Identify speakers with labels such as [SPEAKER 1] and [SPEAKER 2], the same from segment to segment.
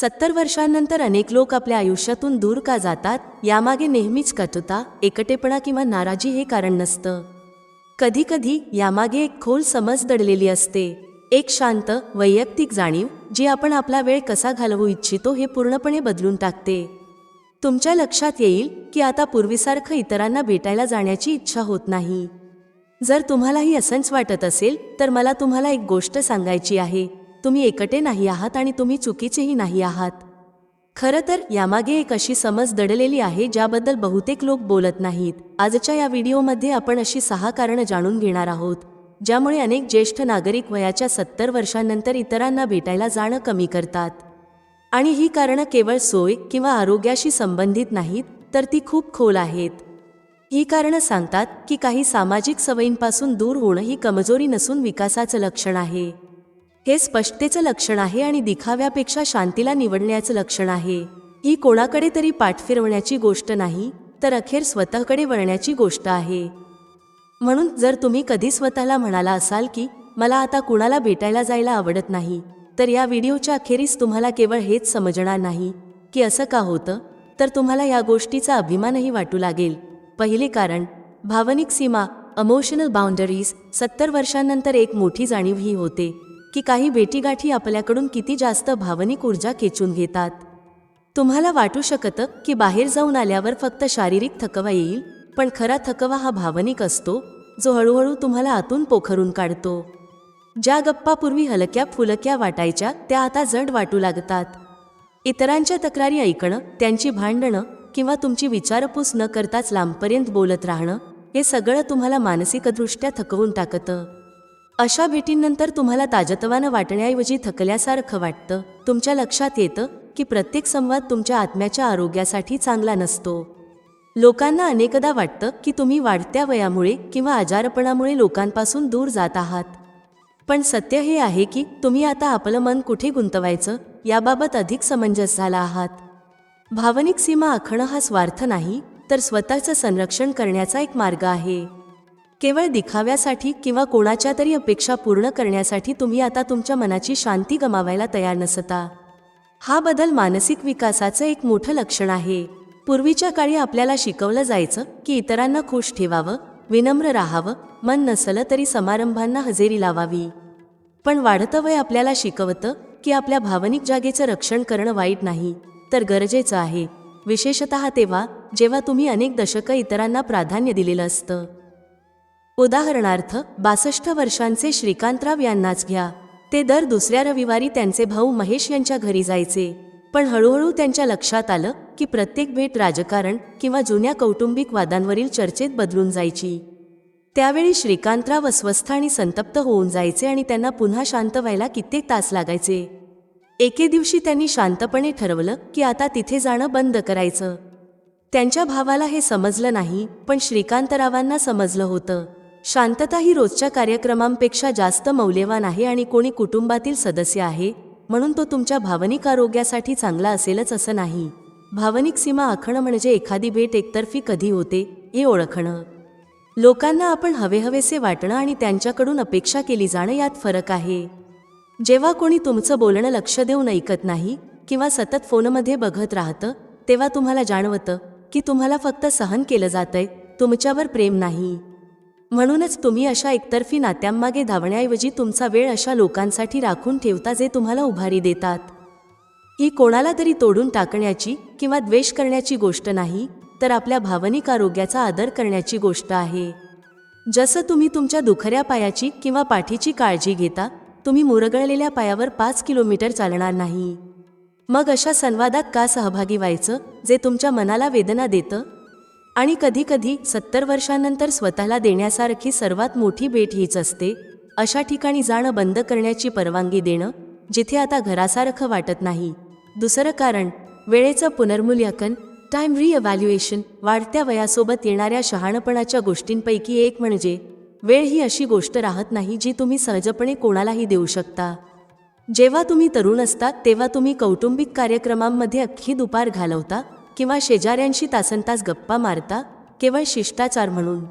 [SPEAKER 1] सत्तर वर्षांनंतर अनेक लोक आपल्या आयुष्यातून दूर का जातात यामागे नेहमीच कटुता एकटेपणा किंवा नाराजी हे कारण नसतं. कधीकधी यामागे एक खोल समज दडलेली असते. एक शांत वैयक्तिक जाणीव जी आपण आपला वेळ कसा घालवू इच्छितो हे पूर्णपणे बदलून टाकते. तुमच्या लक्षात येईल की आता पूर्वीसारखं इतरांना भेटायला जाण्याची इच्छा होत नाही. जर तुम्हालाही असंच वाटत असेल तर मला तुम्हाला एक गोष्ट सांगायची आहे. तुम्ही एकटे नाही आहात आणि तुम्ही चुकीचेही नाही आहात. खरं तर यामागे एक अशी समज दडलेली आहे ज्याबद्दल बहुतेक लोक बोलत नाहीत. आजच्या या व्हिडिओमध्ये आपण अशी सहा कारणं जाणून घेणार आहोत ज्यामुळे अनेक ज्येष्ठ नागरिक वयाच्या सत्तर वर्षांनंतर इतरांना भेटायला जाणं कमी करतात. आणि ही कारणं केवळ सोय किंवा आरोग्याशी संबंधित नाहीत तर ती खूप खोल आहेत. ही कारणं सांगतात की काही सामाजिक सवयींपासून दूर होणं ही कमजोरी नसून विकासाचं लक्षण आहे. हे स्पष्टतेचं लक्षण आहे आणि दिखाव्यापेक्षा शांतीला निवडण्याचं लक्षण आहे. ही कोणाकडे तरी पाठ फिरवण्याची गोष्ट नाही तर अखेर स्वतःकडे वळण्याची गोष्ट आहे. म्हणून जर तुम्ही कधी स्वतःला म्हणाला असाल की मला आता कुणाला भेटायला जायला आवडत नाही तर या व्हिडिओच्या अखेरीस तुम्हाला केवळ हेच समजणार नाही की असं का होतं? तर तुम्हाला या गोष्टीचा अभिमानही वाटू लागेल. पहिले कारण भावनिक सीमा अमोशनल बाउंडरीज सत्तर वर्षांनंतर एक मोठी जाणीव ही होते. की काही भेटीगाठी आपल्याकडून किती जास्त भावनिक ऊर्जा खेचून घेतात. तुम्हाला वाटू शकतं की बाहेर जाऊन आल्यावर फक्त शारीरिक थकवा येईल पण खरा थकवा हा भावनिक असतो जो हळूहळू तुम्हाला आतून पोखरून काढतो. ज्या गप्पापूर्वी हलक्या फुलक्या वाटायच्या त्या आता जड वाटू लागतात. इतरांच्या तक्रारी ऐकणं त्यांची भांडणं किंवा तुमची विचारपूस न करताच लांबपर्यंत बोलत राहणं हे सगळं तुम्हाला मानसिकदृष्ट्या थकवून टाकतं. अशा भेटींनंतर तुम्हाला ताजतवानं वाटण्याऐवजी थकल्यासारखं वाटतं. तुमच्या लक्षात येतं की प्रत्येक संवाद तुमच्या आत्म्याच्या आरोग्यासाठी चांगला नसतो. लोकांना अनेकदा वाटतं की तुम्ही वाढत्या वयामुळे किंवा आजारपणामुळे लोकांपासून दूर जात आहात. पण सत्य हे आहे की तुम्ही आता आपलं मन कुठे गुंतवायचं याबाबत अधिक समंजस झाला आहात. भावनिक सीमा आखणं हा स्वार्थ नाही तर स्वतःचं संरक्षण करण्याचा एक मार्ग आहे. केवळ दिखाव्यासाठी किंवा कोणाच्या तरी अपेक्षा पूर्ण करण्यासाठी तुम्ही आता तुमच्या मनाची शांती गमावायला तयार नसता. हा बदल मानसिक विकासाचं एक मोठं लक्षण आहे. पूर्वीच्या काळी आपल्याला शिकवलं जायचं की इतरांना खुश ठेवावं विनम्र राहावं मन नसलं तरी समारंभांना हजेरी लावावी. पण वाढतं वय आपल्याला शिकवतं की आपल्या भावनिक जागेचं रक्षण करणं वाईट नाही तर गरजेचं आहे. विशेषत तेव्हा जेव्हा तुम्ही अनेक दशकं इतरांना प्राधान्य दिलेलं असतं. उदाहरणार्थ बासष्ट वर्षांचे श्रीकांतराव यांनाच घ्या. ते दर दुसऱ्या रविवारी त्यांचे भाऊ महेश यांच्या घरी जायचे. पण हळूहळू त्यांच्या लक्षात आलं की प्रत्येक भेट राजकारण किंवा जुन्या कौटुंबिक वादांवरील चर्चेत बदलून जायची. त्यावेळी श्रीकांतराव अस्वस्थ आणि संतप्त होऊन जायचे आणि त्यांना पुन्हा शांत व्हायला कित्येक तास लागायचे. एके दिवशी त्यांनी शांतपणे ठरवलं की आता तिथे जाणं बंद करायचं. त्यांच्या भावाला हे समजलं नाही पण श्रीकांतरावांना समजलं होतं. शांतता ही रोजच्या कार्यक्रमांपेक्षा जास्त मौल्यवान आहे आणि कोणी कुटुंबातील सदस्य आहे म्हणून तो तुमच्या भावनिक आरोग्यासाठी चांगला असेलच असं नाही. भावनिक सीमा आखणं म्हणजे एखादी भेट एकतर्फी कधी होते हे ओळखणं. लोकांना आपण हवेहवेसे वाटणं आणि त्यांच्याकडून अपेक्षा केली जाणं यात फरक आहे. जेव्हा कोणी तुमचं बोलणं लक्ष देऊन ऐकत नाही किंवा सतत फोनमध्ये बघत राहतं तेव्हा तुम्हाला जाणवतं की तुम्हाला फक्त सहन केलं जातंय तुमच्यावर प्रेम नाही. म्हणूनच तुम्ही अशा एकतर्फी नात्यांमागे धावण्याऐवजी तुमचा वेळ अशा लोकांसाठी राखून ठेवता जे तुम्हाला उभारी देतात. ही कोणाला तरी तोडून टाकण्याची किंवा द्वेष करण्याची गोष्ट नाही तर आपल्या भावनिक आरोग्याचा आदर करण्याची गोष्ट आहे. जसं तुम्ही तुमच्या दुखऱ्या पायाची किंवा पाठीची काळजी घेता तुम्ही मुरगळलेल्या पायावर पाच किलोमीटर चालणार नाही. मग अशा संवादात का सहभागी व्हायचं जे तुमच्या मनाला वेदना देतं? आणि कधीकधी सत्तर वर्षांनंतर स्वतःला देण्यासारखी सर्वात मोठी भेट हीच असते. अशा ठिकाणी जाणं बंद करण्याची परवानगी देणं जिथे आता घरासारखं वाटत नाही. दुसरं कारण वेळेचं पुनर्मूल्यांकन टाईम रिअव्हॅल्युएशन वाढत्या वयासोबत येणाऱ्या शहाणपणाच्या गोष्टींपैकी एक म्हणजे वेळ ही अशी गोष्ट राहत नाही जी तुम्ही सहजपणे कोणालाही देऊ शकता. जेव्हा तुम्ही तरुण असता तेव्हा तुम्ही कौटुंबिक कार्यक्रमांमध्ये अख्खी दुपार घालवता किंवा शेजाऱ्यांशी तासनतास गप्पा मारता केवळ शिष्टाचार म्हणून.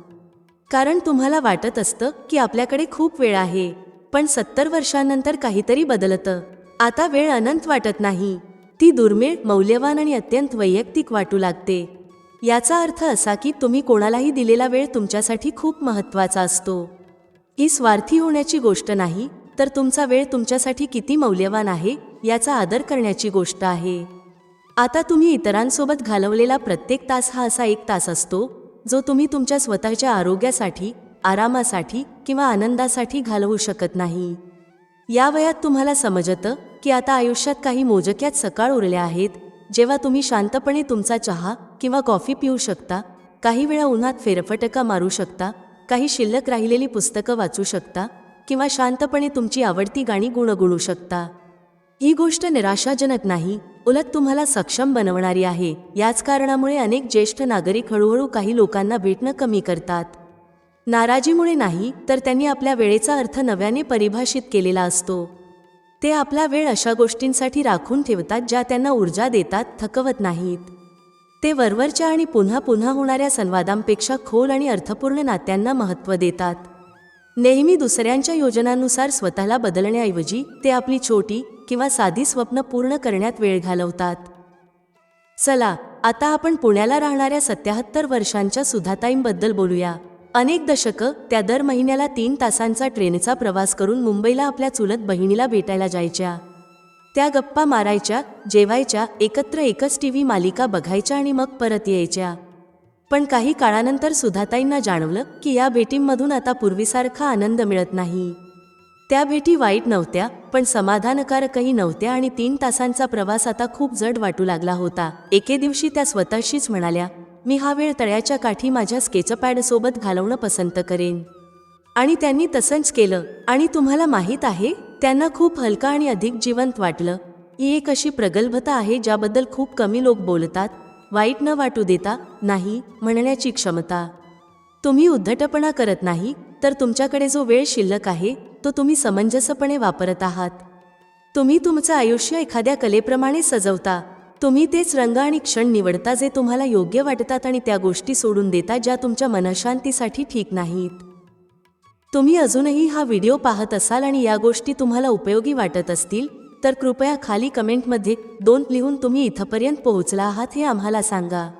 [SPEAKER 1] कारण तुम्हाला वाटत असतं की आपल्याकडे खूप वेळ आहे पण सत्तर वर्षांनंतर काहीतरी बदलतं. आता वेळ अनंत वाटत नाही. ती दुर्मिळ मौल्यवान आणि अत्यंत वैयक्तिक वाटू लागते. याचा अर्थ असा की तुम्ही कोणालाही दिलेला वेळ तुमच्यासाठी खूप महत्त्वाचा असतो. ही स्वार्थी होण्याची गोष्ट नाही तर तुमचा वेळ तुमच्यासाठी किती मौल्यवान आहे याचा आदर करण्याची गोष्ट आहे. आता तुम्ही इतरांसोबत घालवलेला प्रत्येक तास हा असा एक तास असतो जो तुम्ही तुमच्या स्वतःच्या आरोग्यासाठी आरामासाठी किंवा आनंदासाठी घालवू शकत नाही. या वयात तुम्हाला समजतं की आता आयुष्यात काही मोजक्यात सकाळ उरल्या आहेत जेव्हा तुम्ही शांतपणे तुमचा चहा किंवा कॉफी पिऊ शकता काही वेळा उन्हात फेरफटका मारू शकता काही शिल्लक राहिलेली पुस्तकं वाचू शकता किंवा शांतपणे तुमची आवडती गाणी गुणगुणू शकता. ही गोष्ट निराशाजनक नाही उलट तुम्हाला सक्षम बनवणारी आहे. याच कारणामुळे अनेक ज्येष्ठ नागरिक हळूहळू काही लोकांना भेटणं कमी करतात. नाराजीमुळे नाही तर त्यांनी आपल्या वेळेचा अर्थ नव्याने परिभाषित केलेला असतो. ते आपला वेळ अशा गोष्टींसाठी राखून ठेवतात ज्या त्यांना ऊर्जा देतात थकवत नाहीत. ते वरवरच्या आणि पुन्हा पुन्हा होणाऱ्या संवादांपेक्षा खोल आणि अर्थपूर्ण नात्यांना महत्त्व देतात. नेहमी दुसऱ्यांच्या योजनांनुसार स्वतःला बदलण्याऐवजी ते आपली छोटी किंवा साधी स्वप्न पूर्ण करण्यात वेळ घालवतात. चला आता आपण पुण्याला राहणाऱ्या सत्याहत्तर वर्षांच्या सुधाताईंबद्दल बोलूया. अनेक दशकं त्या दर महिन्याला तीन तासांचा ट्रेनचा प्रवास करून मुंबईला आपल्या चुलत बहिणीला भेटायला जायच्या. त्या गप्पा मारायच्या जेवायच्या एकत्र एकच टी व्ही मालिका बघायच्या आणि मग परत यायच्या. पण काही काळानंतर सुधाताईंना जाणवलं की या भेटींमधून आता पूर्वीसारखा आनंद मिळत नाही. त्या भेटी वाईट नव्हत्या पण समाधानकारकही नव्हत्या आणि तीन तासांचा प्रवास आता खूप जड वाटू लागला होता. एके दिवशी त्या स्वतःशीच म्हणाल्या मी हा वेळ तळ्याच्या काठी माझ्या स्केचपॅडसोबत घालवणं पसंत करेन. आणि त्यांनी तसंच केलं. आणि तुम्हाला माहीत आहे त्यांना खूप हलका आणि अधिक जिवंत वाटलं. ही एक अशी प्रगल्भता आहे ज्याबद्दल खूप कमी लोक बोलतात वाईट न वाटू देता नाही म्हणण्याची क्षमता. तुम्ही उद्धटपणा करत नाही तर तुमच्याकडे जो वेळ शिल्लक आहे तो तुम्ही समंजसपणे वापरत आहात. तुम्ही तुमचं आयुष्य एखाद्या कलेप्रमाणे सजवता. तुम्ही तेच रंग आणि क्षण निवडता जे तुम्हाला योग्य वाटतात आणि त्या गोष्टी सोडून देता ज्या तुमच्या मनशांतीसाठी ठीक नाहीत. तुम्ही अजूनही हा व्हिडिओ पाहत असाल आणि या गोष्टी तुम्हाला उपयोगी वाटत असतील तर कृपया खाली कमेंटमध्ये दोन लिहून तुम्ही इथंपर्यंत पोहोचला आहात हे आम्हाला सांगा.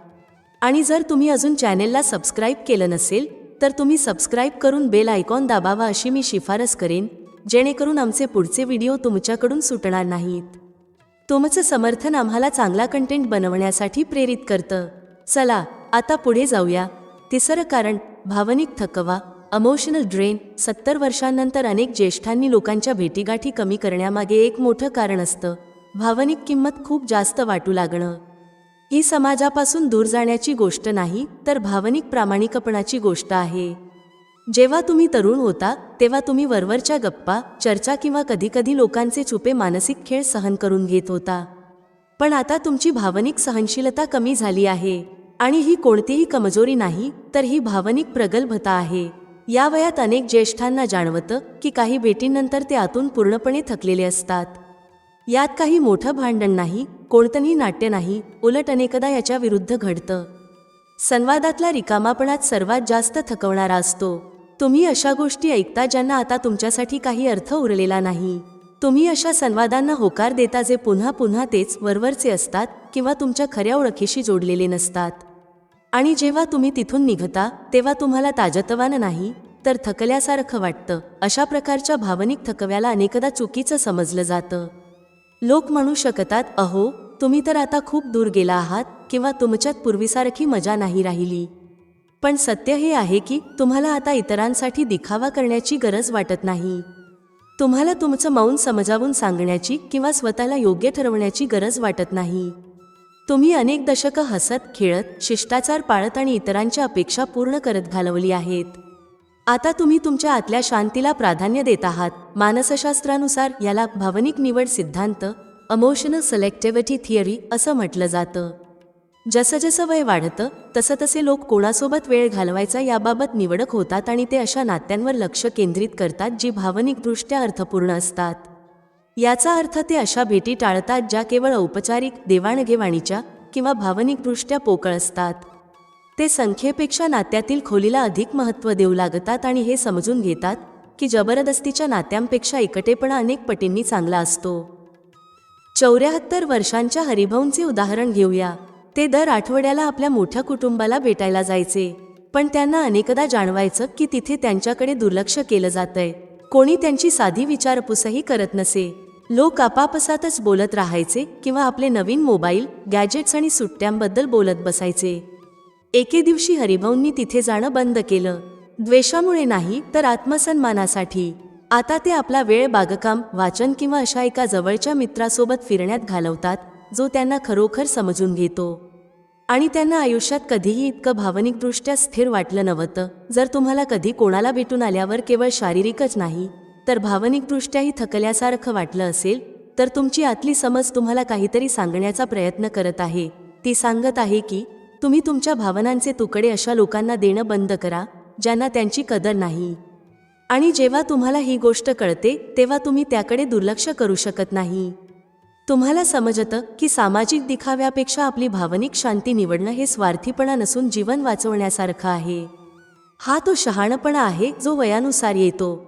[SPEAKER 1] आणि जर तुम्ही अजून चॅनेलला सबस्क्राईब केलं नसेल तर तुम्ही सबस्क्राईब करून बेल आयकॉन दाबावा अशी मी शिफारस करेन जेणेकरून आमचे पुढचे व्हिडिओ तुमच्याकडून सुटणार नाहीत. तुमचं समर्थन आम्हाला चांगला कंटेंट बनवण्यासाठी प्रेरित करतं. चला आता पुढे जाऊया. तिसरं कारण भावनिक थकवा अमोशनल ड्रेन सत्तर वर्षांनंतर अनेक ज्येष्ठांनी लोकांच्या भेटीगाठी कमी करण्यामागे एक मोठं कारण असतं. भावनिक किंमत खूप जास्त वाटू लागणं. ही समाजापासून दूर जाण्याची गोष्ट नाही तर भावनिक प्रामाणिकपणाची गोष्ट आहे. जेव्हा तुम्ही तरुण होता तेव्हा तुम्ही वरवरच्या गप्पा चर्चा किंवा कधीकधी लोकांचे छुपे मानसिक खेळ सहन करून घेत होता. पण आता तुमची भावनिक सहनशीलता कमी झाली आहे. आणि ही कोणतीही कमजोरी नाही तर ही भावनिक प्रगल्भता आहे. या वयात अनेक ज्येष्ठांना जाणवतं की काही भेटींनंतर ते आतून पूर्णपणे थकलेले असतात. यात काही मोठं भांडण नाही कोणतंही नाट्य नाही उलट अनेकदा याच्या विरुद्ध घडतं. संवादातला रिकामापणात सर्वात जास्त थकवणारा असतो. तुम्ही अशा गोष्टी ऐकता ज्यांना आता तुमच्यासाठी काही अर्थ उरलेला नाही. तुम्ही अशा संवादांना होकार देता जे पुन्हा पुन्हा तेच वरवरचे असतात किंवा तुमच्या खऱ्या ओळखीशी जोडलेले नसतात. आणि जेव्हा तुम्ही तिथून निघता तेव्हा तुम्हाला ताजतवानं नाही तर थकल्यासारखं वाटतं. अशा प्रकारच्या भावनिक थकव्याला अनेकदा चुकीचं समजलं जातं. लोक म्हणू शकतात अहो तुम्ही तर आता खूप दूर गेला आहात किंवा तुमच्यात पूर्वीसारखी मजा नाही राहिली. पण सत्य हे आहे की तुम्हाला आता इतरांसाठी दिखावा करण्याची गरज वाटत नाही. तुम्हाला तुमचं मौन समजावून सांगण्याची किंवा स्वतःला योग्य ठरवण्याची गरज वाटत नाही. तुम्ही अनेक दशकं हसत खेळत शिष्टाचार पाळत आणि इतरांच्या अपेक्षा पूर्ण करत घालवली आहेत. आता तुम्ही तुमच्या आतल्या शांतीला प्राधान्य देत आहात. मानसशास्त्रानुसार याला भावनिक निवड सिद्धांत अमोशनल सिलेक्टिव्हिटी थिअरी असं म्हटलं जातं. जसं जसं वय वाढतं तसं तसे लोक कोणासोबत वेळ घालवायचा याबाबत निवडक होतात आणि ते अशा नात्यांवर लक्ष केंद्रित करतात जी भावनिकदृष्ट्या अर्थपूर्ण असतात. याचा अर्थ ते अशा भेटी टाळतात ज्या केवळ औपचारिक देवाणघेवाणीच्या किंवा भावनिकदृष्ट्या पोकळ असतात. ते संख्येपेक्षा नात्यातील खोलीला अधिक महत्त्व देऊ लागतात आणि हे समजून घेतात की जबरदस्तीच्या नात्यांपेक्षा एकटेपणा अनेक पटींनी चांगला असतो. चौऱ्याहत्तर वर्षांच्या हरिभाऊंचे उदाहरण घेऊया. ते दर आठवड्याला आपल्या मोठ्या कुटुंबाला भेटायला जायचे पण त्यांना अनेकदा जाणवायचं की तिथे त्यांच्याकडे दुर्लक्ष केलं जातंय. कोणी त्यांची साधी विचारपूसही करत नसे. लोक आपापसातच बोलत राहायचे किंवा आपले नवीन मोबाईल गॅजेट्स आणि सुट्ट्यांबद्दल बोलत बसायचे. एके दिवशी हरिभाऊंनी तिथे जाणं बंद केलं. द्वेषामुळे नाही तर आत्मसन्मानासाठी. आता ते आपला वेळ बागकाम वाचन किंवा अशा एका जवळच्या मित्रासोबत फिरण्यात घालवतात जो त्यांना खरोखर समजून घेतो. आणि त्यांना आयुष्यात कधीही इतकं भावनिकदृष्ट्या स्थिर वाटलं नव्हतं. जर तुम्हाला कधी कोणाला भेटून आल्यावर केवळ शारीरिकच नाही तर भावनिकदृष्ट्याही थकल्यासारखं वाटलं असेल तर तुमची आतली समज तुम्हाला काहीतरी सांगण्याचा प्रयत्न करत आहे. ती सांगत आहे की तुम्ही तुमच्या भावनांचे तुकडे अशा लोकांना देणं बंद करा ज्यांना त्यांची कदर नाही. आणि जेव्हा तुम्हाला ही गोष्ट कळते तेव्हा तुम्ही त्याकडे दुर्लक्ष करू शकत नाही. तुम्हाला समजतं की सामाजिक दिखाव्यापेक्षा आपली भावनिक शांती निवडणं हे स्वार्थीपणा नसून जीवन वाचवण्यासारखं आहे. हा तो शहाणपणा आहे जो वयानुसार येतो.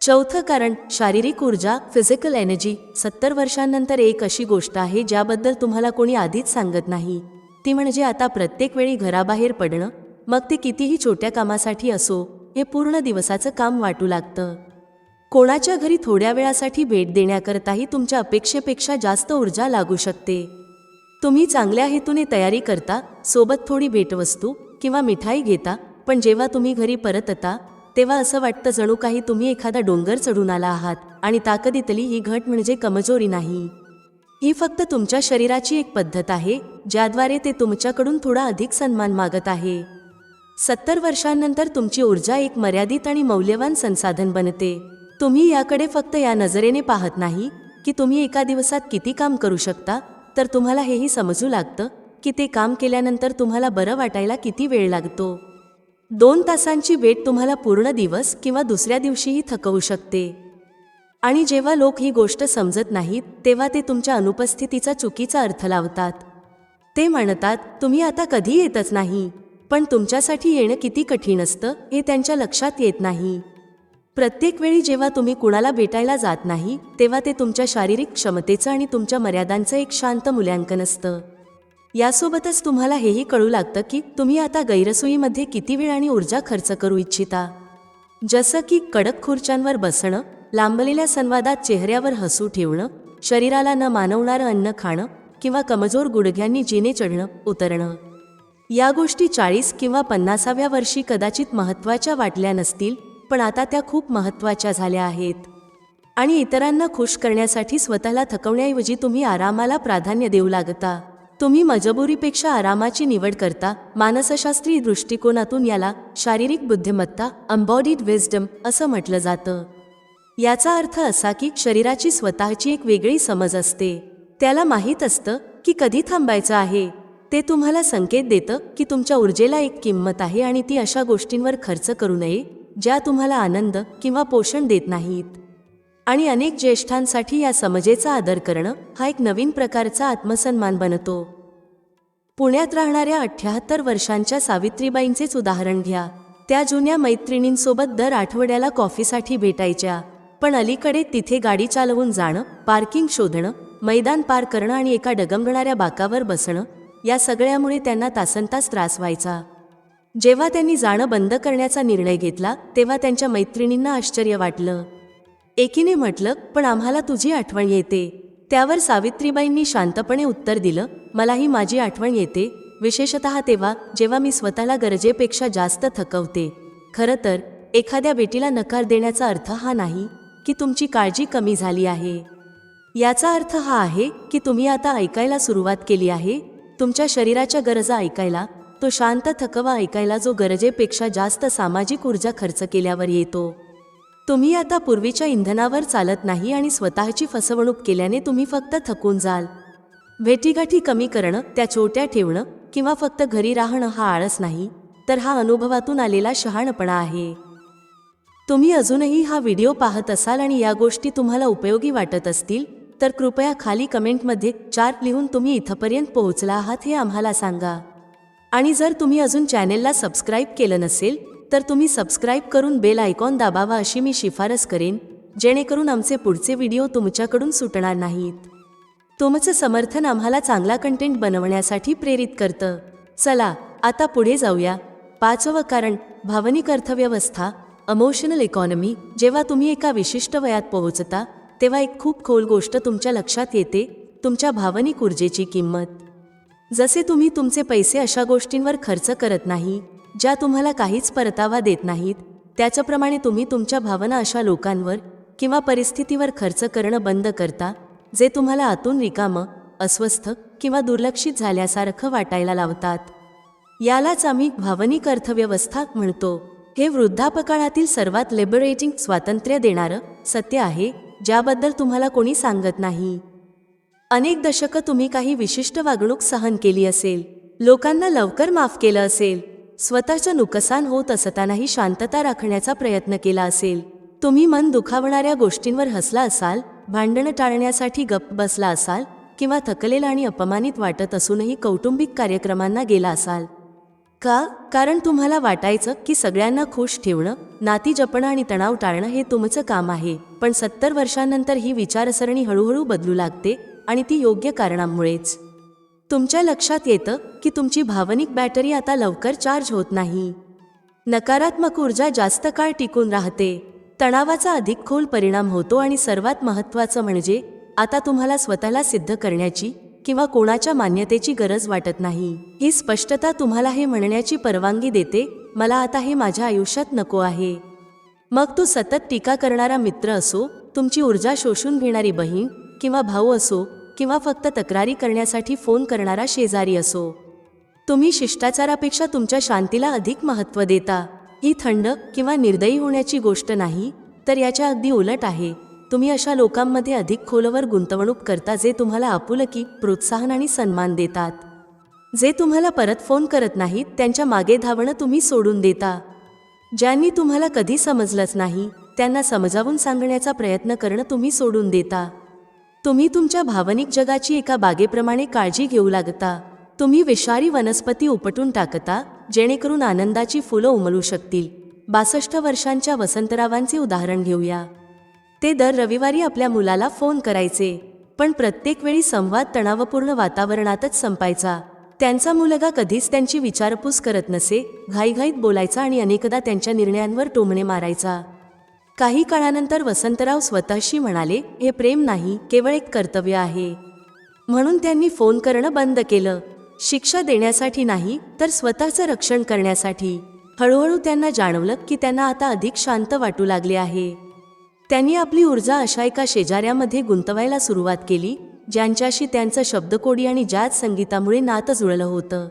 [SPEAKER 1] चौथं कारण शारीरिक ऊर्जा फिजिकल एनर्जी सत्तर वर्षांनंतर एक अशी गोष्ट आहे ज्याबद्दल तुम्हाला कोणी आधीच सांगत नाही. ती म्हणजे आता प्रत्येक वेळी घराबाहेर पडणं मग ते कितीही छोट्या कामासाठी असो हे पूर्ण दिवसाचं काम वाटू लागतं. कोणाच्या घरी थोड्या वेळासाठी भेट देण्याकरताही तुमच्या अपेक्षेपेक्षा जास्त ऊर्जा लागू शकते. तुम्ही चांगल्या हेतूने तयारी करता सोबत थोडी भेटवस्तू किंवा मिठाई घेता पण जेव्हा तुम्ही घरी परतता तेव्हा असं वाटतं जणू काही तुम्ही एखादा डोंगर चढून आला आहात आणि ताकदीतली ही घट म्हणजे कमजोरी नाही. ही फक्त तुमच्या शरीराची एक पद्धत आहे ज्याद्वारे ते तुमच्याकडून थोडा अधिक सन्मान मागत आहे. सत्तर वर्षांनंतर तुमची ऊर्जा एक मर्यादित आणि मौल्यवान संसाधन बनते. तुम्ही याकडे फक्त या नजरेने पाहत नाही की तुम्ही एका दिवसात किती काम करू शकता तर तुम्हाला हेही समजू लागतं की ते काम केल्यानंतर तुम्हाला बरं वाटायला किती वेळ लागतो. दोन तासांची वेट तुम्हाला पूर्ण दिवस किंवा दुसऱ्या दिवशीही थकवू शकते. आणि जेव्हा लोक ही गोष्ट समजत नाहीत तेव्हा ते तुमच्या अनुपस्थितीचा चुकीचा अर्थ लावतात. ते म्हणतात तुम्ही आता कधी येतच नाही. पण तुमच्यासाठी येणं किती कठीण असतं हे त्यांच्या लक्षात येत नाही. प्रत्येक वेळी जेव्हा तुम्ही कुणाला भेटायला जात नाही तेव्हा ते तुमच्या शारीरिक क्षमतेचं आणि तुमच्या मर्यादांचं एक शांत मूल्यांकन असतं. यासोबतच तुम्हाला हेही कळू लागतं की तुम्ही आता गैरसोयीमध्ये किती वेळ आणि ऊर्जा खर्च करू इच्छिता. जसं की कडक खुर्च्यांवर बसणं लांबलेल्या संवादात चेहऱ्यावर हसू ठेवणं शरीराला न मानवणारं अन्न खाणं किंवा कमजोर गुडघ्यांनी जिने चढणं उतरणं. या गोष्टी चाळीस किंवा पन्नासाव्या वर्षी कदाचित महत्त्वाच्या वाटल्या नसतील पण आता त्या खूप महत्त्वाच्या झाल्या आहेत. आणि इतरांना खुश करण्यासाठी स्वतःला थकवण्याऐवजी तुम्ही आरामाला प्राधान्य देऊ लागता. तुम्ही मजबुरीपेक्षा आरामाची निवड करता मानसशास्त्रीय दृष्टिकोनातून याला शारीरिक बुद्धिमत्ता अम्बॉडीड विजडम असं म्हटलं जातं. याचा अर्थ असा की शरीराची स्वतःची एक वेगळी समज असते. त्याला माहीत असतं की कधी थांबायचं आहे. ते तुम्हाला संकेत देतं की तुमच्या ऊर्जेला एक किंमत आहे आणि ती अशा गोष्टींवर खर्च करू नये ज्या तुम्हाला आनंद किंवा पोषण देत नाहीत. आणि अनेक ज्येष्ठांसाठी या समजेचा आदर करणं हा एक नवीन प्रकारचा आत्मसन्मान बनतो. पुण्यात राहणाऱ्या अठ्याहत्तर वर्षांच्या सावित्रीबाईंचेच उदाहरण घ्या. त्या जुन्या मैत्रिणींसोबत दर आठवड्याला कॉफीसाठी भेटायच्या. पण अलीकडे तिथे गाडी चालवून जाणं पार्किंग शोधणं मैदान पार करणं आणि एका डगमगणाऱ्या बाकावर बसणं या सगळ्यामुळे त्यांना तासनतास त्रास व्हायचा. जेव्हा त्यांनी जाणं बंद करण्याचा निर्णय घेतला तेव्हा त्यांच्या मैत्रिणींना आश्चर्य वाटलं. एकीने म्हटलं पण आम्हाला तुझी आठवण येते. त्यावर सावित्रीबाईंनी शांतपणे उत्तर दिलं मलाही माझी आठवण येते. विशेषत तेव्हा जेव्हा मी स्वतःला गरजेपेक्षा जास्त थकवते. खरं तर एखाद्या बेटीला नकार देण्याचा अर्थ हा नाही. की तुमची काळजी कमी झाली आहे. याचा अर्थ हा आहे की तुम्ही आता ऐकायला सुरुवात केली आहे तुमच्या शरीराच्या गरजा ऐकायला तो शांत थकवा ऐकायला जो गरजेपेक्षा जास्त सामाजिक ऊर्जा खर्च केल्यावर येतो. तुम्ही आता पूर्वीच्या इंधनावर चालत नाही आणि स्वतःची फसवणूक केल्याने तुम्ही फक्त थकून जाल. भेटीगाठी कमी करणं त्या छोट्या ठेवणं किंवा फक्त घरी राहणं हा आळस नाही तर हा अनुभवातून आलेला शहाणपणा आहे. तुम्ही अजूनही हा व्हिडिओ पाहत असाल आणि या गोष्टी तुम्हाला उपयोगी वाटत असतील तर कृपया खाली कमेंटमध्ये चार लिहून तुम्ही इथपर्यंत पोहोचला आहात हे आम्हाला सांगा. आणि जर तुम्ही अजून चॅनेलला सबस्क्राईब केलं नसेल तर तुम्ही सबस्क्राईब करून बेल आयकॉन दाबावा अशी मी शिफारस करेन जेणेकरून आमचे पुढचे व्हिडिओ तुमच्याकडून सुटणार नाहीत. तुमचं समर्थन आम्हाला चांगला कंटेंट बनवण्यासाठी प्रेरित करतं. चला आता पुढे जाऊया. पाचवं कारण भावनिक अर्थव्यवस्था. अमोशनल इकॉनॉमी जेव्हा तुम्ही एका विशिष्ट वयात पोहोचता तेव्हा एक खूप खोल गोष्ट तुमच्या लक्षात येते तुमच्या भावनिक ऊर्जेची किंमत. जसे तुम्ही तुमचे पैसे अशा गोष्टींवर खर्च करत नाही ज्या तुम्हाला काहीच परतावा देत नाहीत त्याच्याप्रमाणे तुम्ही तुमच्या भावना अशा लोकांवर किंवा परिस्थितीवर खर्च करणं बंद करता जे तुम्हाला आतून रिकामं अस्वस्थ किंवा दुर्लक्षित झाल्यासारखं वाटायला लावतात. यालाच आम्ही भावनिक अर्थव्यवस्था म्हणतो. हे वृद्धापकाळातील सर्वात लिबरेटिंग स्वातंत्र्य देणारं सत्य आहे ज्याबद्दल तुम्हाला कोणी सांगत नाही. अनेक दशकं तुम्ही काही विशिष्ट वागणूक सहन केली असेल लोकांना लवकर माफ केलं असेल स्वतःचं नुकसान होत असतानाही शांतता राखण्याचा प्रयत्न केला असेल तुम्ही मन दुखावणाऱ्या गोष्टींवर हसला असाल भांडणं टाळण्यासाठी गप्प बसला असाल किंवा थकलेला आणि अपमानित वाटत असूनही कौटुंबिक कार्यक्रमांना गेला असाल का? कारण तुम्हाला वाटायचं की सगळ्यांना खुश ठेवणं नाती जपणं आणि तणाव टाळणं हे तुमचं काम आहे. पण सत्तर वर्षांनंतर ही विचारसरणी हळूहळू बदलू लागते आणि ती योग्य कारणामुळेच. तुमच्या लक्षात येतं की तुमची भावनिक बॅटरी आता लवकर चार्ज होत नाही. नकारात्मक ऊर्जा जास्त काळ टिकून राहते. तणावाचा अधिक खोल परिणाम होतो आणि सर्वात महत्त्वाचं म्हणजे आता तुम्हाला स्वतःला सिद्ध करण्याची किंवा कोणाच्या मान्यतेची गरज वाटत नाही. ही स्पष्टता तुम्हाला हे म्हणण्याची परवानगी देते मला आता हे माझ्या आयुष्यात नको आहे. मग तो सतत टीका करणारा मित्र असो तुमची ऊर्जा शोषून घेणारी बहीण किंवा भाऊ असो किंवा फक्त तक्रारी करण्यासाठी फोन करणारा शेजारी असो. तुम्ही शिष्टाचारापेक्षा तुमच्या शांतीला अधिक महत्त्व देता. ही थंड किंवा निर्दयी होण्याची गोष्ट नाही तर याच्या अगदी उलट आहे. तुम्ही अशा लोकांमध्ये अधिक खोलवर गुंतवणूक करता जे तुम्हाला आपुलकी प्रोत्साहन आणि सन्मान देतात. जे तुम्हाला परत फोन करत नाहीत त्यांच्या मागे धावणं तुम्ही सोडून देता. ज्यांनी तुम्हाला कधी समजलंच नाही त्यांना समजावून सांगण्याचा प्रयत्न करणं तुम्ही सोडून देता. तुम्ही तुमच्या भावनिक जगाची एका बागेप्रमाणे काळजी घेऊ लागता. तुम्ही विषारी वनस्पती उपटून टाकता जेणेकरून आनंदाची फुलं उमलू शकतील. बासष्ट वर्षांच्या वसंतरावांचे उदाहरण घेऊया. ते दर रविवारी आपल्या मुलाला फोन करायचे. पण प्रत्येक वेळी संवाद तणावपूर्ण वातावरणातच संपायचा. त्यांचा मुलगा कधीच त्यांची विचारपूस करत नसे घाईघाईत बोलायचा आणि अनेकदा त्यांच्या निर्णयांवर टोमणे मारायचा. काही काळानंतर वसंतराव स्वतःशी म्हणाले हे प्रेम नाही केवळ एक कर्तव्य आहे. म्हणून त्यांनी फोन करणं बंद केलं. शिक्षा देण्यासाठी नाही तर स्वतःचं रक्षण करण्यासाठी. हळूहळू त्यांना जाणवलं की त्यांना आता अधिक शांत वाटू लागले आहे. त्यांनी आपली ऊर्जा अशा एका शेजाऱ्यामध्ये गुंतवायला सुरुवात केली ज्यांच्याशी त्यांचं शब्दकोडी आणि जॅज संगीतामुळे नातं जुळलं होतं.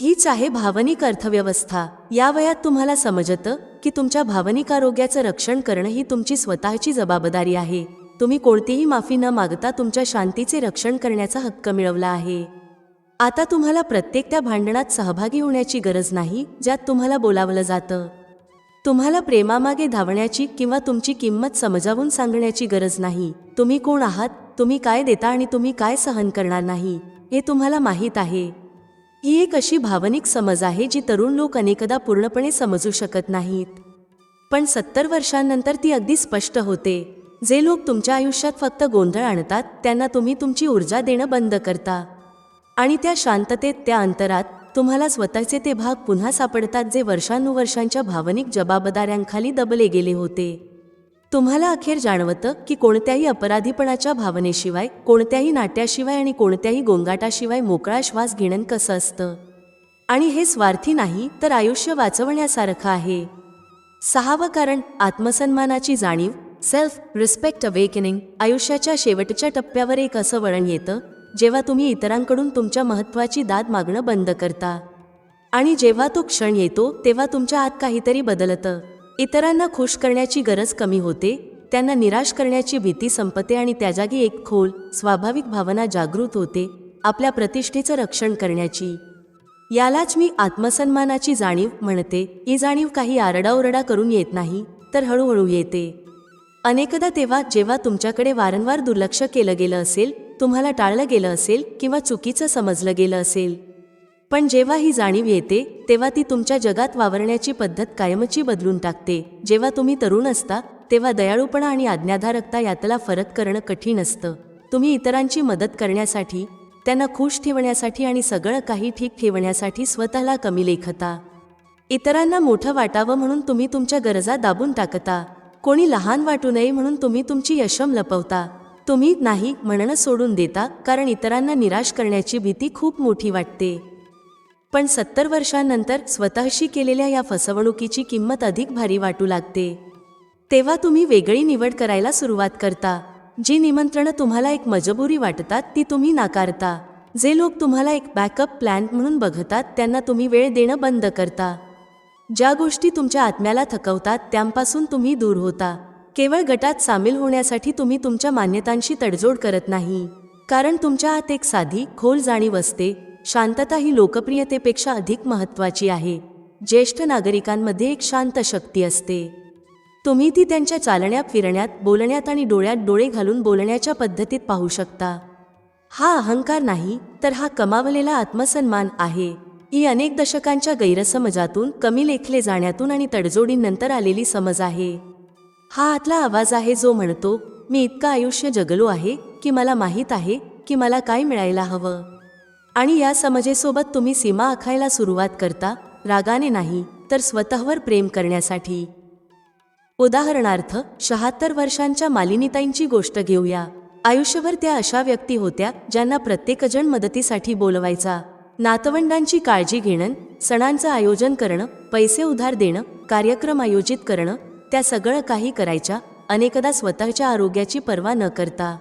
[SPEAKER 1] हीच आहे भावनिक अर्थव्यवस्था. या वयात तुम्हाला समजतं की तुमच्या भावनिक आरोग्याचं रक्षण करणं ही तुमची स्वतःची जबाबदारी आहे. तुम्ही कोणतीही माफी न मागता तुमच्या शांतीचे रक्षण करण्याचा हक्क मिळवला आहे. आता तुम्हाला प्रत्येक त्या भांडणात सहभागी होण्याची गरज नाही ज्यात तुम्हाला बोलावलं जातं. तुम्हाला प्रेमामागे धावण्याची किंवा तुमची किंमत समजावून सांगण्याची गरज नाही. तुम्ही कोण आहात तुम्ही काय देता आणि तुम्ही काय सहन करणार नाही हे तुम्हाला माहीत आहे. ही एक अशी भावनिक समज आहे जी तरुण लोक अनेकदा पूर्णपणे समजू शकत नाहीत. पण सत्तर वर्षांनंतर ती अगदी स्पष्ट होते. जे लोक तुमच्या आयुष्यात फक्त गोंधळ आणतात त्यांना तुम्ही तुमची ऊर्जा देणं बंद करता. आणि त्या शांततेत त्या अंतरात तुम्हाला स्वतःचे ते भाग पुन्हा सापडतात जे वर्षानुवर्षांच्या भावनिक जबाबदाऱ्यांखाली दबले गेले होते. तुम्हाला अखेर जाणवतं की कोणत्याही अपराधीपणाच्या भावनेशिवाय कोणत्याही नाट्याशिवाय आणि कोणत्याही गोंगाटाशिवाय मोकळा श्वास घेणं कसं असतं? आणि हे स्वार्थी नाही तर आयुष्य वाचवण्यासारखं आहे. सहावं कारण आत्मसन्मानाची जाणीव सेल्फ रिस्पेक्ट अवेकनिंग आयुष्याच्या शेवटच्या टप्प्यावर एक असं वळण येतं जेव्हा तुम्ही इतरांकडून तुमच्या महत्त्वाची दाद मागणं बंद करता. आणि जेव्हा तो क्षण येतो तेव्हा तुमच्या आत काहीतरी बदलतं. इतरांना खुश करण्याची गरज कमी होते त्यांना निराश करण्याची भीती संपते आणि त्या जागी एक खोल स्वाभाविक भावना जागृत होते आपल्या प्रतिष्ठेचं रक्षण करण्याची. यालाच मी आत्मसन्मानाची जाणीव म्हणते. ही जाणीव काही आरडाओरडा करून येत नाही तर हळूहळू येते. अनेकदा तेव्हा जेव्हा तुमच्याकडे वारंवार दुर्लक्ष केलं गेलं असेल तुम्हाला टाळलं गेलं असेल किंवा चुकीचं समजलं गेलं असेल. पण जेव्हा ही जाणीव येते तेव्हा ती तुमच्या जगात वावरण्याची पद्धत कायमची बदलून टाकते. जेव्हा तुम्ही तरुण असता तेव्हा दयाळूपणा आणि आज्ञाधारकता यातला फरक करणं कठीण असतं. तुम्ही इतरांची मदत करण्यासाठी त्यांना खुश ठेवण्यासाठी आणि सगळं काही ठीक ठेवण्यासाठी स्वतःला कमी लेखता. इतरांना मोठं वाटावं म्हणून तुम्ही तुमच्या गरजा दाबून टाकता. कोणी लहान वाटू नये म्हणून तुम्ही तुमची यशम लपवता. तुम्ही नाही म्हणणं सोडून देता कारण इतरांना निराश करण्याची भीती खूप मोठी वाटते. पण सत्तर वर्षांनंतर स्वतःशी केलेल्या या फसवणुकीची किंमत अधिक भारी वाटू लागते. तेव्हा तुम्ही वेगळी निवड करायला सुरुवात करता. जी निमंत्रणं तुम्हाला एक मजबुरी वाटतात ती तुम्ही नाकारता. जे लोक तुम्हाला एक बॅकअप प्लॅन म्हणून बघतात त्यांना तुम्ही वेळ देणं बंद करता. ज्या गोष्टी तुमच्या आत्म्याला थकवतात त्यांपासून तुम्ही दूर होता. केवळ गटात सामील होण्यासाठी तुम्ही तुमच्या मान्यतांशी तडजोड करत नाही. कारण तुमच्या आत एक साधी खोल जाणीव असते. शांतता ही लोकप्रियतेपेक्षा अधिक महत्त्वाची आहे. ज्येष्ठ नागरिकांमध्ये एक शांत शक्ती असते. तुम्ही ती त्यांच्या चालण्यात फिरण्यात बोलण्यात आणि डोळ्यात डोळे घालून बोलण्याच्या पद्धतीत पाहू शकता. हा अहंकार नाही तर हा कमावलेला आत्मसन्मान आहे. ही अनेक दशकांच्या गैरसमजातून कमी लेखले जाण्यातून आणि तडजोडीनंतर आलेली समज आहे. हा आतला आवाज आहे जो म्हणतो मी इतकं आयुष्य जगलो आहे की मला माहीत आहे की मला काय मिळायला हवं. आणि या समजेसोबत तुम्ही सीमा आखायला सुरुवात करता रागाने नाही तर स्वतःवर प्रेम करण्यासाठी. उदाहरणार्थ शहात्तर वर्षांच्या मालिनीताईंची गोष्ट घेऊया. आयुष्यभर त्या अशा व्यक्ती होत्या ज्यांना प्रत्येकजण मदतीसाठी बोलवायचा. नातवंडांची काळजी घेणं सणांचं आयोजन करणं पैसे उधार देणं कार्यक्रम आयोजित करणं त्या सगळं काही करायच्या अनेकदा स्वतःच्या आरोग्याची पर्वा न करता.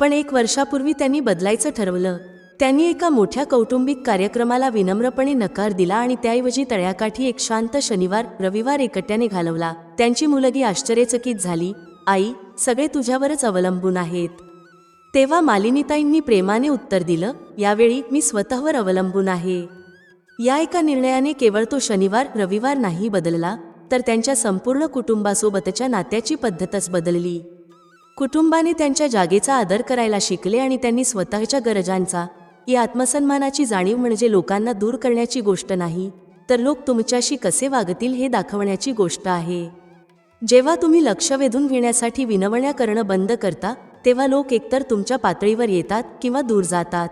[SPEAKER 1] पण एक वर्षापूर्वी त्यांनी बदलायचं ठरवलं. त्यांनी एका मोठ्या कौटुंबिक कार्यक्रमाला विनम्रपणे नकार दिला आणि त्याऐवजी तळ्याकाठी एक शांत शनिवार रविवार एकट्याने घालवला. त्यांची मुलगी आश्चर्यचकित झाली आई सगळे तुझ्यावरच अवलंबून आहेत. तेव्हा मालिनीताईंनी प्रेमाने उत्तर दिलं यावेळी मी स्वतःवर अवलंबून आहे. या एका निर्णयाने केवळ तो शनिवार रविवार नाही बदलला तर त्यांच्या संपूर्ण कुटुंबासोबतच्या नात्याची पद्धतच बदलली. कुटुंबाने त्यांच्या जागेचा आदर करायला शिकले आणि त्यांनी स्वतःच्या गरजांचा ही आत्मसन्मानाची जाणीव म्हणजे लोकांना दूर करण्याची गोष्ट नाही तर लोक तुमच्याशी कसे वागतील हे दाखवण्याची गोष्ट आहे. जेव्हा तुम्ही लक्ष वेधून घेण्यासाठी विनवण्या करणं बंद करता तेव्हा लोक एकतर तुमच्या पातळीवर येतात किंवा दूर जातात.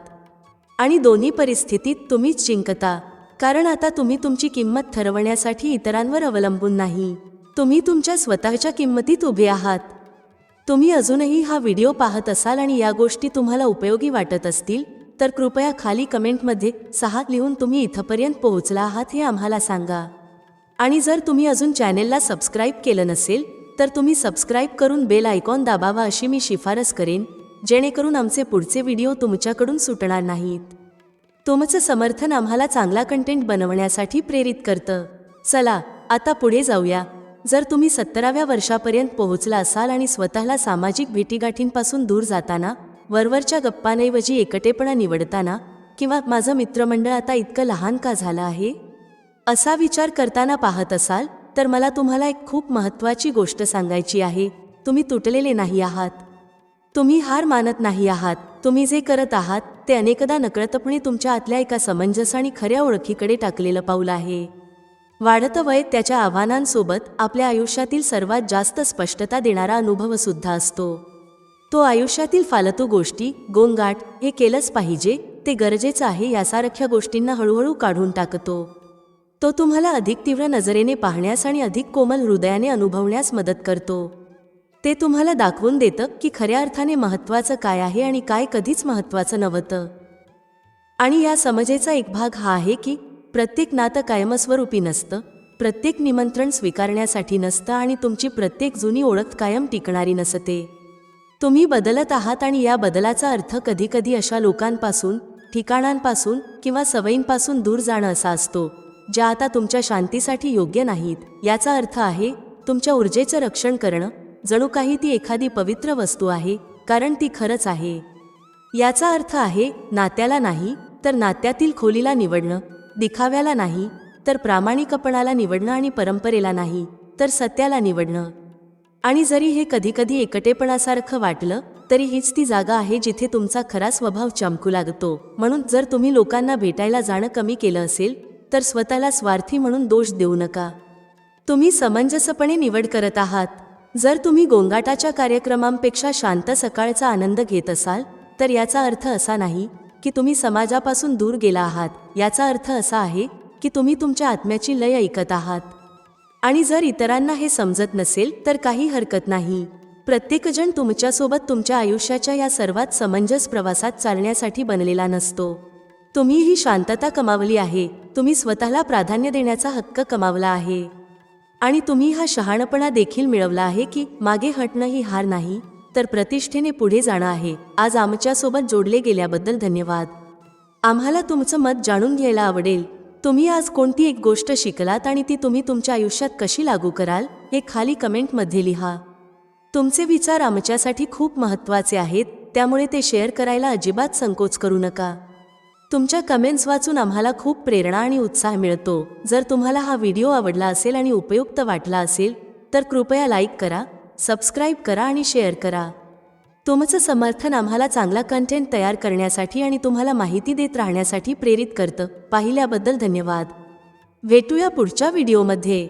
[SPEAKER 1] आणि दोन्ही परिस्थितीत तुम्हीच जिंकता. कारण आता तुम्ही तुमची किंमत ठरवण्यासाठी इतरांवर अवलंबून नाही. तुम्ही तुमच्या स्वतःच्या किंमतीत उभे आहात. तुम्ही अजूनही हा व्हिडिओ पाहत असाल आणि या गोष्टी तुम्हाला उपयोगी वाटत असतील तर कृपया खाली कमेंटमध्ये सहा लिहून तुम्ही इथंपर्यंत पोहोचला आहात हे आम्हाला सांगा. आणि जर तुम्ही अजून चॅनेलला सबस्क्राईब केलं नसेल तर तुम्ही सबस्क्राईब करून बेल आयकॉन दाबावा अशी मी शिफारस करेन जेणेकरून आमचे पुढचे व्हिडिओ तुमच्याकडून सुटणार नाहीत. तुमचं समर्थन आम्हाला चांगला कंटेंट बनवण्यासाठी प्रेरित करतं. चला आता पुढे जाऊया. जर तुम्ही सत्तराव्या वर्षापर्यंत पोहोचला असाल आणि स्वतःला सामाजिक भेटीगाठींपासून दूर जाताना वरवरच्या गप्पांऐवजी एकटेपणा निवडताना किंवा माझं मित्रमंडळ आता इतकं लहान का झालं आहे? असा विचार करताना पाहत असाल तर मला तुम्हाला एक खूप महत्त्वाची गोष्ट सांगायची आहे. तुम्ही तुटलेले नाही आहात. तुम्ही हार मानत नाही आहात. तुम्ही जे करत आहात ते अनेकदा नकळतपणे तुमच्या आतल्या एका समंजस आणि खऱ्या ओळखीकडे टाकलेलं पाऊल आहे. वाढतं वय त्याच्या आव्हानांसोबत आपल्या आयुष्यातील सर्वात जास्त स्पष्टता देणारा अनुभव सुद्धा असतो. तो आयुष्यातील फालतू गोष्टी गोंगाट हे केलंच पाहिजे ते गरजेचं आहे यासारख्या गोष्टींना हळूहळू काढून टाकतो. तो तुम्हाला अधिक तीव्र नजरेने पाहण्यास आणि अधिक कोमल हृदयाने अनुभवण्यास मदत करतो. ते तुम्हाला दाखवून देतं की खऱ्या अर्थाने महत्त्वाचं काय आहे आणि काय कधीच महत्त्वाचं नव्हतं. आणि या समजेचा एक भाग हा आहे की प्रत्येक नातं कायमस्वरूपी नसतं प्रत्येक निमंत्रण स्वीकारण्यासाठी नसतं आणि तुमची प्रत्येक जुनी ओळख कायम टिकणारी नसते. तुम्ही बदलत आहात आणि या बदलाचा अर्थ कधीकधी अशा लोकांपासून ठिकाणांपासून किंवा सवयींपासून दूर जाणं असा असतो ज्या आता तुमच्या शांतीसाठी योग्य नाहीत. याचा अर्थ आहे तुमच्या ऊर्जेचं रक्षण करणं जणू काही ती एखादी पवित्र वस्तू आहे कारण ती खरंच आहे. याचा अर्थ आहे नात्याला नाही तर नात्यातील खोलीला निवडणं दिखाव्याला नाही तर प्रामाणिकपणाला निवडणं आणि परंपरेला नाही तर सत्याला निवडणं. आणि जरी हे कधीकधी एकटेपणासारखं वाटलं तरी हीच ती जागा आहे जिथे तुमचा खरा स्वभाव चमकू लागतो. म्हणून जर तुम्ही लोकांना भेटायला जाणं कमी केलं असेल तर स्वतःला स्वार्थी म्हणून दोष देऊ नका. तुम्ही समंजसपणे निवड करत आहात. जर तुम्ही गोंगाटाच्या कार्यक्रमांपेक्षा शांत सकाळचा आनंद घेत असाल तर याचा अर्थ असा नाही की तुम्ही समाजापासून दूर गेला आहात. याचा अर्थ असा आहे की तुम्ही तुमच्या आत्म्याची लय ऐकत आहात. आणि जर इतरांना हे समजत नसेल तर काही हरकत नाही. प्रत्येकजण तुमच्यासोबत तुमच्या आयुष्याच्या या सर्वात समंजस प्रवासात चालण्यासाठी बनलेला नसतो. तुम्ही ही शांतता कमावली आहे. तुम्ही स्वतःला प्राधान्य देण्याचा हक्क कमावला आहे. आणि तुम्ही हा शहाणपणा देखील मिळवला आहे की मागे हटणं ही हार नाही तर प्रतिष्ठेने पुढे जाणं आहे. आज आमच्यासोबत जोडले गेल्याबद्दल धन्यवाद. आम्हाला तुमचं मत जाणून घ्यायला आवडेल. तुम्ही आज कोणती एक गोष्ट शिकलात आणि ती तुम्ही तुमच्या आयुष्यात कशी लागू कराल हे खाली कमेंटमध्ये लिहा. तुमचे विचार आमच्यासाठी खूप महत्त्वाचे आहेत त्यामुळे ते शेअर करायला अजिबात संकोच करू नका. तुमच्या कमेंट्स वाचून आम्हाला खूप प्रेरणा आणि उत्साह मिळतो. जर तुम्हाला हा व्हिडिओ आवडला असेल आणि उपयुक्त वाटला असेल तर कृपया लाईक करा सबस्क्राईब करा आणि शेअर करा. तुमचं समर्थन आम्हाला चांगला कंटेंट तयार करण्यासाठी आणि तुम्हाला माहिती देत राहण्यासाठी प्रेरित करतं. पाहिल्याबद्दल धन्यवाद. भेटूया पुढच्या व्हिडिओमध्ये